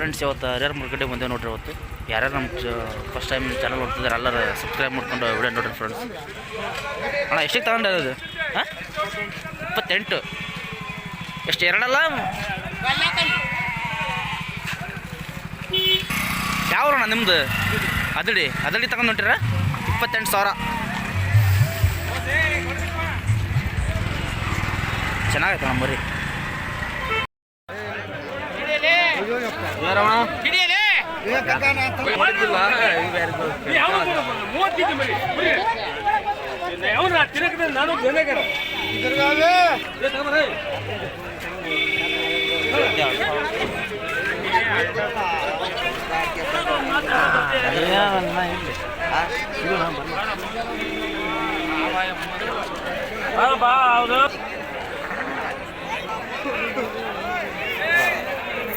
Friends ಇವತ್ತು ಹರಿಹರ ಮುರುಗಡೆ ಬಂದೆ ನೋಡ್ರಿ ಇವತ್ತು. ಯಾರ್ಯಾರು ನಮ್ಮ ಫಸ್ಟ್ ಟೈಮ್ ಚಾನಲ್ ನೋಡ್ತಿದ್ದಾರೆ ಎಲ್ಲರೂ ಸಬ್ಸ್ಕ್ರೈಬ್ ಮಾಡ್ಕೊಂಡು ವಿಡಿಯೋ ನೋಡ್ರಿ ಫ್ರೆಂಡ್ಸ್ ಅಣ್ಣ ಎಷ್ಟಿಗೆ ತಗೊಂಡೆ ಅದು ಹಾಂ? ಇಪ್ಪತ್ತೆಂಟು. ಎಷ್ಟು, ಎರಡಲ್ಲ? ಯಾವಣ್ಣ ನಿಮ್ಮದು ಅದಡಿ ಅದಡಿ ತಗೊಂಡು ಹೊಂಟಿರ? ಇಪ್ಪತ್ತೆಂಟು ಸಾವಿರ. ಚೆನ್ನಾಗೈತೆ ನಮ್ಮ ಮರಿ ನಾನು ಬಾ ಹೌದು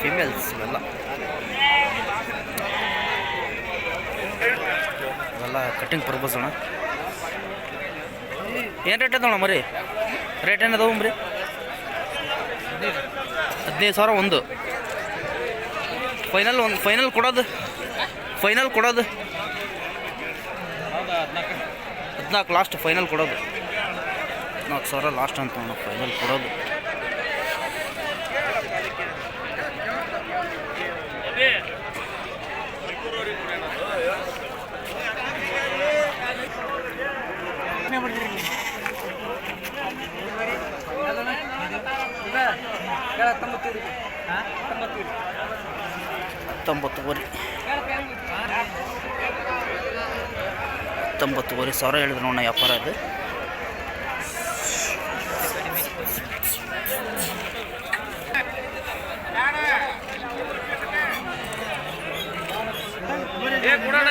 ಫಿಮೇಲ್ಸ್ ಇವೆಲ್ಲ ಇವೆಲ್ಲ ಕಟ್ಟಿಂಗ್ ಪರ್ಪಸ್ ಅಣ್ಣ? ಏನು ರೇಟ್ ಅದಾವಣ್ಣ ಮರಿ? ರೇಟ್ ಏನು ಮರಿ ಹದಿನೈದು ಸಾವಿರ ಒಂದು. ಫೈನಲ್ ಒಂದು ಫೈನಲ್ ಕೊಡೋದು? ಫೈನಲ್ ಕೊಡೋದು? ಹದಿನಾಲ್ಕು ಲಾಸ್ಟ್ ಫೈನಲ್ ಕೊಡೋದು. ಹದಿನಾಲ್ಕು ಸಾವಿರ ಲಾಸ್ಟ್ ಅಂತ ಫೈನಲ್ ಕೊಡೋದು. ಹತ್ತೊಂಬತ್ತುವರೆ ಹತ್ತೊಂಬತ್ತುವರೆ ಸಾವಿರ ಹೇಳಿದ್ರು ನೋಡೋಣ ವ್ಯಾಪಾರ ಅದು ಏ ಕೊಡೋಣ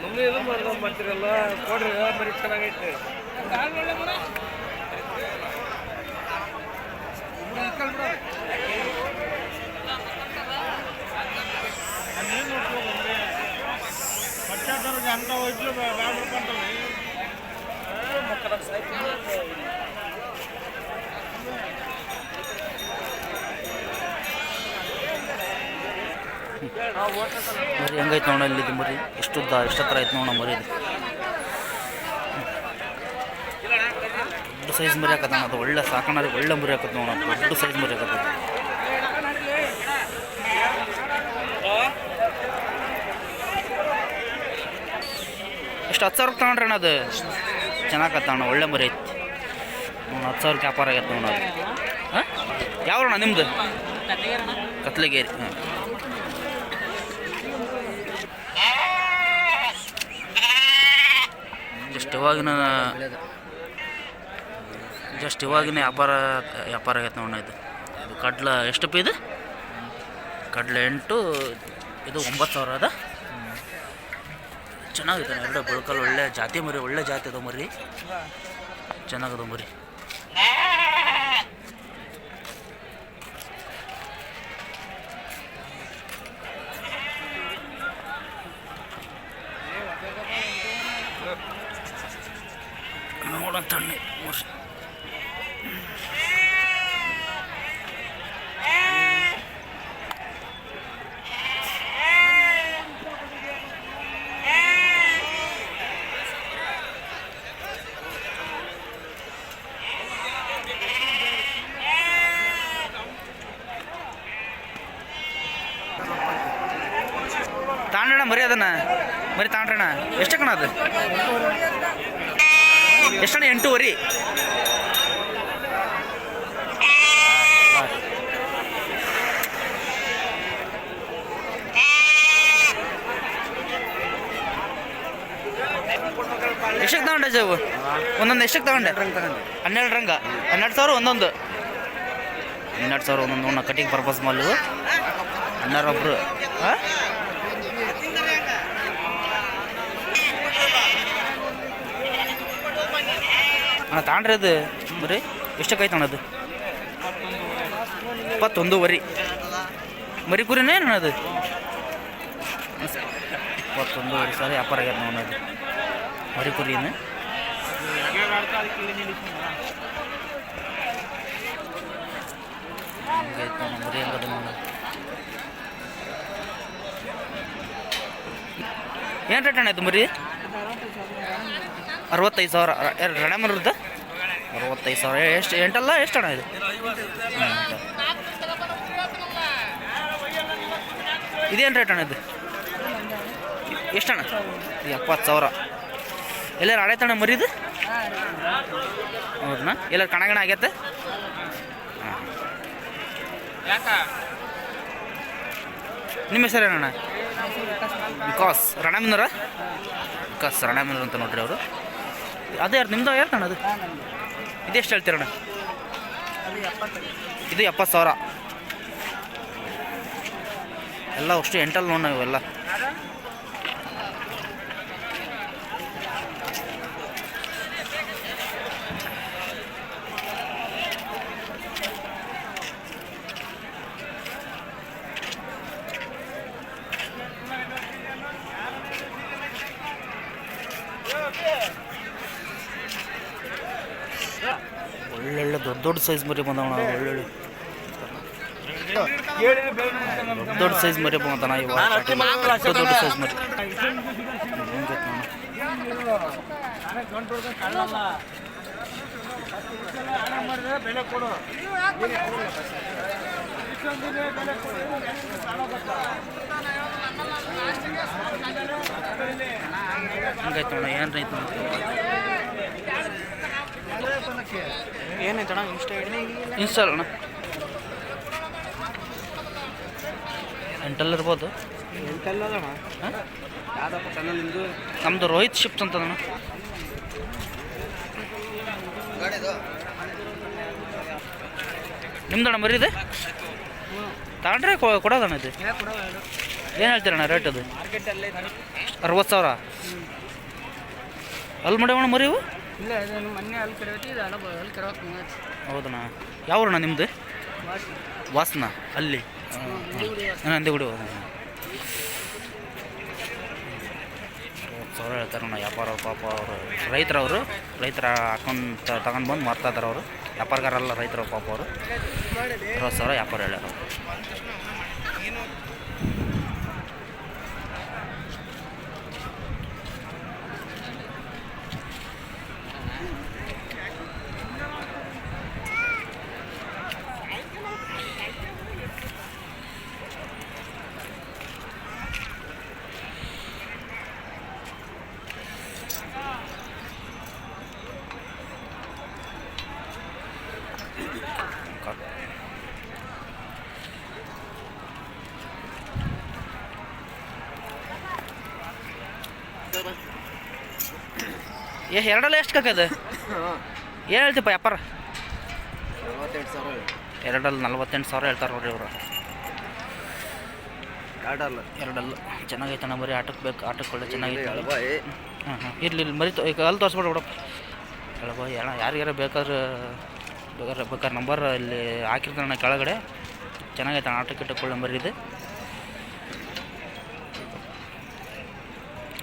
ನಮ್ದು ಇದು ಮಾಡ್ದ ಮಾಡ್ತೀರಲ್ಲ ಕೊಡ್ರಿ ಬರೀ ಚೆನ್ನಾಗೈತೆ ಮರಿ ಹೆಂಗೈತೆ ನೋಡ ಇಲ್ಲಿ ಮರಿ. ಎಷ್ಟುದ್ದ ಎಷ್ಟು ಹತ್ರ ಐತೆ ನೋಡೋಣ ಮರಿ ದೊಡ್ಡ ಸೈಜ್ ಮರಿ ಹಾಕತ್ತ ಅದು. ಒಳ್ಳೆ ಸಾಕಣರಿಗೆ ಒಳ್ಳೆ ಮರಿ ಹಾಕತ್ ನೋಡ ದೊಡ್ಡ ಸೈಜ್ ಮರಿ ಹಾಕತ್ತ ಎಷ್ಟು ಹತ್ತು ಸಾವಿರ ತಗೊಂಡ್ರಿ ಅಣ್ಣ ಅದು? ಚೆನ್ನಾಗತ್ತ ಅಣ್ಣ ಒಳ್ಳೆ ಮರಿ ಐತಿ. ಹತ್ತು ಸಾವಿರಕ್ಕೆ ವ್ಯಾಪಾರ ಆಗೈತೆ ನೋಡ ಯಾವ ಹಾಂ? ಯಾವ್ರಣ್ಣ ನಿಮ್ಮದು ಕತ್ಲಗೇರಿ ಹಾಂ ಜಸ್ಟ್ ಇವಾಗಿನ ಜಸ್ಟ್ ಇವಾಗಿನ ವ್ಯಾಪಾರ ವ್ಯಾಪಾರ ಆಗೈತೆ ನೋಡೋಣ ಇದು. ಇದು ಕಡ್ಲ ಪಿ ಇದು? ಕಡ್ಲೆ ಎಂಟು, ಇದು ಒಂಬತ್ತು ಸಾವಿರ ಅದ. ಚೆನ್ನಾಗಿದೆ ಎರಡು ಬೆಳ್ಕಲ್ ಒಳ್ಳೆ ಜಾತಿ ಮರಿ, ಒಳ್ಳೆ ಜಾತಿ ಅದ ಮರಿ. ಚೆನ್ನಾಗದ ಮರಿ ನೋಡೋಣ ತಣ್ಣೆ ಮರಿ ತಾಂಡ್ರಣ ಮರಿ ಅದನ್ನ? ಮರಿ ತಾಂಡ್ರಣ ಎಷ್ಟು ಕಣ ಅದು? ಎಷ್ಟಣ್ಣ? ಎಂಟೂವರೆ. ಎಷ್ಟಕ್ಕೆ ತಗೊಂಡೆ ಜಾವು ಒಂದೊಂದು ಎಷ್ಟಕ್ಕೆ ತಗೊಂಡೆ? ಹನ್ನೆರಡು ರಂಗ. ಹನ್ನೆರಡು ಸಾವಿರ ಒಂದೊಂದು. ಹನ್ನೆರಡು ಸಾವಿರ ಒಂದೊಂದು. ಒಂದು ಕಟಿಂಗ್ ಪರ್ಪಸ್ ಮಾಲು ಹನ್ನೆರಡು ಒಬ್ರು. ಹಾಂ? ಅಣ್ಣ ತಾಂಡ್ರಿ ಅದು ಬರೀ ಎಷ್ಟಕ್ಕೆ ಆಯ್ತು ಅಣ್ಣ ಅದು ಇಪ್ಪತ್ತೊಂದೂವರೆ ಮರಿ ಕುರಿನೇ ಅಣ್ಣ ಅದು ಇಪ್ಪತ್ತೊಂದೂವರೆ ಸಾವಿರ ವ್ಯಾಪಾರ ಆಗ್ಯದ ನೋಡ ಅದು ಮರಿ ಕುರಿನ ಹಿಂಗೈತೆ ನೋಡಿ ಮರಿ ಹೆಂಗದ ನೋಡಿ ಏನು ರೇಟ್ ಅಣ್ಣ ಇದು ಮರಿ ಅರವತ್ತೈದು ಸಾವಿರ ಮರದ ಅರವತ್ತೈದು ಸಾವಿರ ಎಷ್ಟು, ಎಂಟಲ್ಲ ಎಷ್ಟು ಅಣ್ಣ ಇದು. ಇದೇನು ರೇಟ್ ಅಣ್ಣ ಇದು? ಎಷ್ಟಣ್ಣ ಎಪ್ಪತ್ತು ಸಾವಿರ. ಎಲ್ಲಾರು ಆಡೈತಣ್ಣ ಮರಿದು? ಹೌದಣ್ಣ ಎಲ್ಲಾರು ಕಣಗಣ ಆಗೈತೆ? ನಿಮ್ಮ ಹೆಸರು ಏನಣ್ಣ? ವಿಕಾಸ್. ರಣಮಿಂದರ ವಿಕಾಸ್ ರಣಮಿಂದ್ರ ಅಂತ ನೋಡ್ರಿ ಅವರು. ಅದೇ ಯಾರು, ನಿಮ್ದು ಯಾರು ಕಣ ಅದು? ಇದೆಷ್ಟು ಹೇಳ್ತೀರಣ್ಣ? ಇದು ಎಪ್ಪತ್ತು ಸಾವಿರ. ಎಲ್ಲ ಅಷ್ಟು ಎಂಟಲ್ಲಿ ನೋಡೋಣ ಇವೆಲ್ಲ ಒಳ್ಳೊಳ್ಳೆ ದೊಡ್ಡ ಸೈಜ್ ಮರಿ ಬಂದವಣ ಒಳ್ಳೊಳ್ಳೆ. ದೊಡ್ಡ ಸೈಜ್ ಮರಿ ಬಂದಣ ಇವಾಗ ದೊಡ್ಡ ಸೈಜ್ ಮರಿ. ಹಂಗಾಯ್ತು. ಬೆಲೆ ಕೊಡು ಹೆಂಗೈತೆ ನೋಡ ಏನು ರೈತ ಇನ್ಸ್ಟಾ ಇನ್ಸ್ಟಾ ಅಣ್ಣ? ಎಂಟಲ್ಲಿ ಇರ್ಬೋದು ನಿಮ್ಮದು ರೋಹಿತ್ ಶಿಫ್ಟ್ ಅಂತದಣ್ಣ. ನಿಮ್ದಣ್ಣ ಮರಿದೆ ತಗೊಂಡ್ರೆ ಕೊಡೋದಣ್ಣ ಇದು? ಏನು ಹೇಳ್ತೀರಣ್ಣ ರೇಟ್ ಅದು? ಅರವತ್ತು ಸಾವಿರ? ಅಲ್ಲಿ ಮಾಡ್ಯಾವಣ್ಣ ಮರಿ ಇವು ಇಲ್ಲ ಇದು ಮೊನ್ನೆ ಅಲ್ಲಿ ಕರೆವತ್ತಿ ಇದು ಅಲ್ಲ ಅಲ್ಲಿ ಕರೆವತ್ತು ಹೌದಣ್ಣ ಯಾವಣ್ಣ ನಿಮ್ಮದು ವಾಸನ ಅಲ್ಲಿ. ನಂದಿಗುಡಿ ಹೋದ ಸಾವಿರ ಹೇಳ್ತಾರಣ್ಣ ವ್ಯಾಪಾರ ಪಾಪ ಅವರು. ರೈತರವರು ರೈತರ ಅಕೌಂಟ್ ತಗೊಂಡು ಬಂದು ಮಾರ್ತಾ ಇದಾರೆ ಅವರು. ವ್ಯಾಪಾರಗಾರಲ್ಲ ರೈತರ ಪಾಪ ಅವರು. ಅರವತ್ತು ಸಾವಿರ ವ್ಯಾಪಾರ ಹೇಳ್ಯಾರ ಅವ್ರು. ಕ- ಏ ಎರಡಲ್ಲ ಎಷ್ಟು ಕಾಕದ ಏನು ಹೇಳ್ತೀಪ್ಪ ವ್ಯಾಪಾರ ಎರಡಲ್ಲ ನಲ್ವತ್ತೆಂಟು ಸಾವಿರ ಹೇಳ್ತಾರೆ ನೋಡ್ರಿ ಇವರು. ಎರಡಲ್ಲ. ಎರಡಲ್ಲ. ಚೆನ್ನಾಗೈತೆ ನಾ ಬರೀ ಆಟಕ್ಕೆ ಬೇಕು ಆಟಕ್ಕೆ ಒಳ್ಳೆ ಚೆನ್ನಾಗೈತೆ ಹಾಂ ಹಾಂ ಇರಲಿ ಇಲ್ಲಿ ಮರಿತು ಈಗ ಅಲ್ಲಿ ತೋರಿಸ್ಬಿಡು ಬಿಡಪ್ಪ. ಕೆಳಗೆ ಅಣ್ಣ ಯಾರಿಗಾರ ಬೇಕಾದ್ರೆ ಬೇಕಾದ್ರೆ ಬೇಕಾದ್ರೆ ನಂಬರ್ ಇಲ್ಲಿ ಹಾಕಿರ್ತಾನೆ ಕೆಳಗಡೆ. ಚೆನ್ನಾಗೈತೆ ಆಟಕ್ಕೆ ಇಟ್ಟಕ್ಕೆ ನಂಬರ್ ಇದೆ.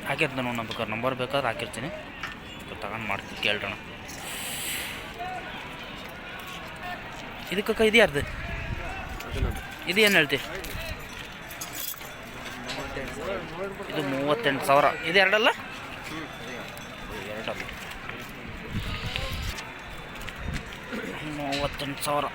ಹಾಕಿರ್ತಾನೆ ನೋಡಿ ನಂಬರ್ ಬೇಕಾದ್ರೆ ಹಾಕಿರ್ತೀನಿ. ತಗೊಂಡು ಮಾಡ್ತೀನಿ ಕೇಳೋಣ ಇದಕ್ಕಕ್ಕ ಇದು ಯಾರ್ದು? ಇದು ಏನು ಹೇಳ್ತಿ? ಇದು ಮೂವತ್ತೆಂಟು ಸಾವಿರ. ಇದು ಎರಡಲ್ಲ? ಎರಡಲ್ಲ. ಮೂವತ್ತೆಂಟು ಸಾವಿರ.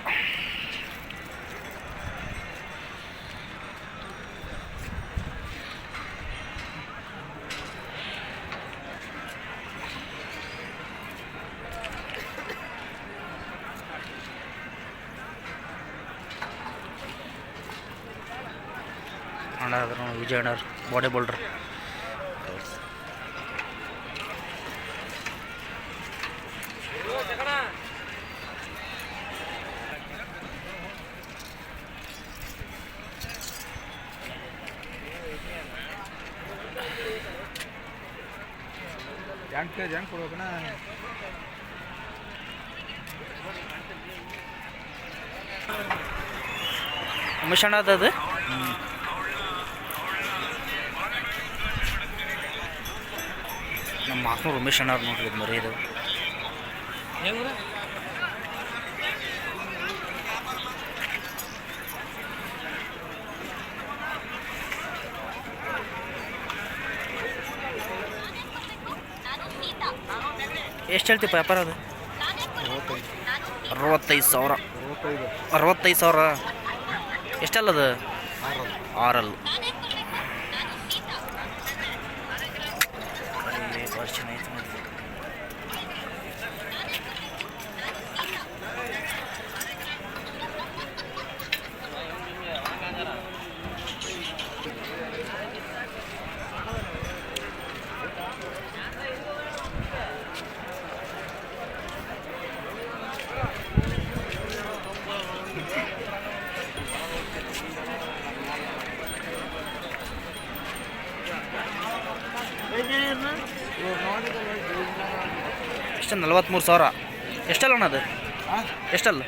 ಅಣ್ಣ ವಿಜಯನರ್ ಬಾಡಿ ಬೋಲ್ಡ್ರ್ ಮಿಷನ್ ಅದ ಅಣ್ಣ ಅದು? ನಮ್ಮ ಮಾಸ್ನೂರು ರಮೇಶ್ ಅಣ್ಣವ್ರು ನೋಡ್ರಿ ಇದು ಮರಿ ಇದು. ಎಷ್ಟು ಹೇಳ್ತೀವಿ ವ್ಯಾಪಾರ ಅದು? ಅರವತ್ತೈದು ಸಾವಿರ. ಅರವತ್ತೈದು. ಸಾವಿರ? ಎಷ್ಟಲ್ಲದು ಆರಲ್ಲ. ಏ, ಭಾಳ ಚೆನ್ನಾಗೈತೆ ನೋಡಿ. ಎಷ್ಟು ನಲ್ವತ್ತ್ಮೂರು ಸಾವಿರ. ಎಷ್ಟಲ್ಲ ಅಣ್ಣ ಅದು? ಎಷ್ಟಲ್ಲ?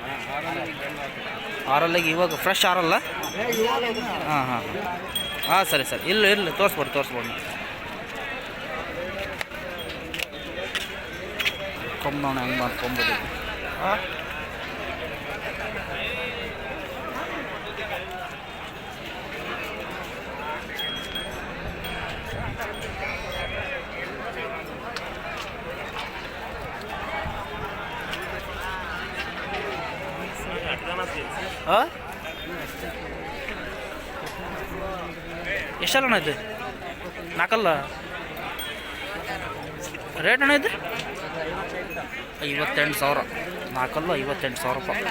ಆರಲ್ಲಿಗೆ ಇವಾಗ ಫ್ರೆಶ್ ಆರಲ್ಲ? ಹಾಂ ಹಾಂ ಹಾಂ. ಸರಿ ಸರಿ. ಇಲ್ಲ ಇಲ್ಲ ತೋರಿಸ್ಬೋದು ತೋರಿಸ್ಬೋದು. ಕೊಂಬಣ್ಣ ಹೆಂಗೆ ಮಾಡ್ಕೊಂಬೋದು? ಹಾಂ ಎಷ್ಟಲ್ಲ ಅಣ್ಣ ಇದು? ನಾಲ್ಕಲ್ಲ? ರೇಟ್ ಅಣ್ಣ ಇದು? ಐವತ್ತೆಂಟು ಸಾವಿರ. ನಾಲ್ಕಲ್ಲ ಐವತ್ತೆಂಟು ಸಾವಿರ ರೂಪಾಯಿ.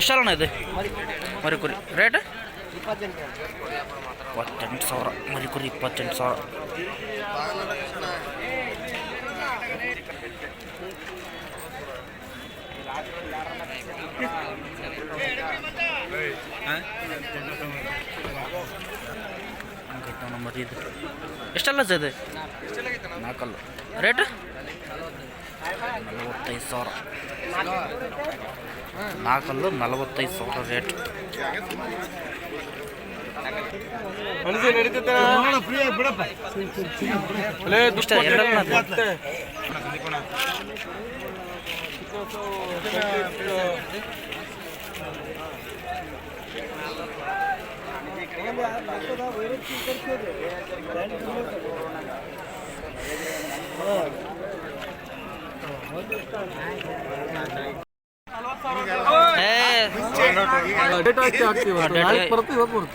ಎಷ್ಟಲ್ಲ ಇದೆ? ಮರಿ ಕುರಿ ರೇಟ್ ಇಪ್ಪತ್ತೆಂಟು ಸಾವಿರ. ಮರಿ ಕುರಿ ಇಪ್ಪತ್ತೆಂಟು ಸಾವಿರ. ಹಂಗೈತೆ ಅಣ್ಣ ಮರಿ ಇದು ಎಷ್ಟೆಲ್ಲ ಇದು? ನಾಲ್ಕಲ್ಲ. ರೇಟ್ ನಲವತ್ತೈದು ಸಾವಿರ. ನಾಲ್ಕಲ್ಲು ನಲವತ್ತೈದು ಸಾವಿರ ರೇಟ್ ಇಷ್ಟ ಎರಡಲ್ಲ ಅದು? ಏ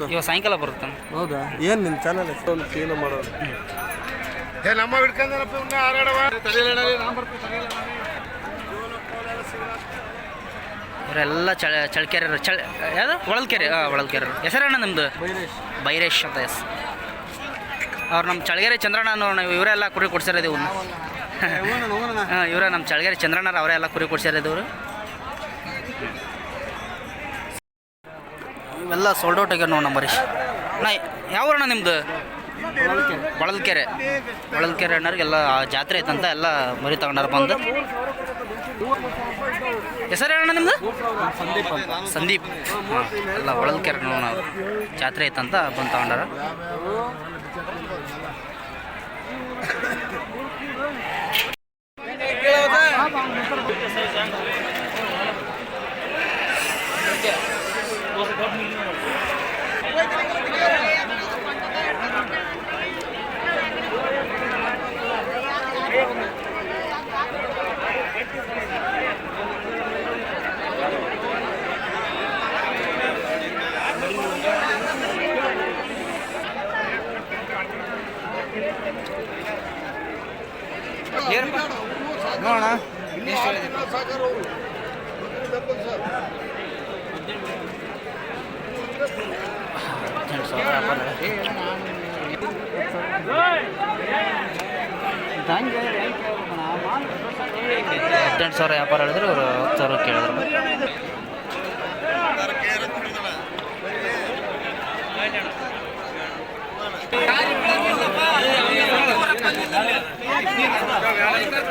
ಇವಾಗ ಸಾಯಂಕಾಲ ಬರುತ್ತೆ? ಹೌದಾ? ಏನು ನಿಮ್ಮ ಚಾನಲ್ ಒಂದು ಕ್ಲೀನ್ ಮಾಡೋದು. ಏ ನಮ್ಮ ಹಿಡ್ಕೊಂಡಪ್ಪ ಇವ್ನ ಹಾರಾಡವ. ಇವರೆಲ್ಲ ಚಳ ಚಳ್ಕೆರೆ ಚಳ ಯಾವುದು? ಒಳಲ್ಕೆರೆ ಹಾಂ ಒಳಲ್ಕೆರೆ ಹೆಸರಣ್ಣ ನಿಮ್ಮದು ಬೈರೇಶ್ ಅಂತ ಎಸ್ ಅವ್ರು ನಮ್ಮ ಚಳಗೆರೆ ಚಂದ್ರಣ್ಣ ಅನ್ನೋ ಇವರೆಲ್ಲ ಕುರಿ ಕೊಡ್ಸಿರೋದು ಇವನ್ನ ಹಾಂ, ಇವರೇ ನಮ್ಮ ಚಳಗೆರೆ ಚಂದ್ರಣ್ಣರು ಅವರೇ ಎಲ್ಲ ಕುರಿ ಕೊಡ್ಸಿರೋದು ಇವರು. ಇವೆಲ್ಲ ಸೋಲ್ಡ್ ಔಟ್ ಆಗ್ಯಾರ ನೋಡಿ ನಮ್ಮ ಮರೀಶ್ ಅಣ್ಣ ಯಾವಣ್ಣ ನಿಮ್ಮದು ಬಳಲ್ಕೆರೆ ಬಳಲ್ಕೆರೆ ಅಣ್ಣರಿಗೆಲ್ಲ ಜಾತ್ರೆ ಐತಂತ ಎಲ್ಲ ಮರಿ ತಗೊಂಡಾರ ಬಂದು. ಹೆಸರು ಹೇಳೋಣ ನಿಮ್ದು? ಸಂದೀಪ್ ಅಲ್ಲ ಒಳಲ್ ಒಳಲ್ಕೆರೆ ನೋಡೋಣ ಜಾತ್ರೆ ಐತಂತ ಬಂದು ತಗೊಂಡಾರ. ನೋಡೋಣ. ಹದಿನೆಂಟು ಸಾವಿರ ವ್ಯಾಪಾರ ಹದಿನೆಂಟು ಸಾವಿರ ವ್ಯಾಪಾರ ಹೇಳಿದ್ರೆ ಅವರು ಹತ್ತು ಸಾವಿರ ಕೇಳಿದ್ರು. ఇక్కడ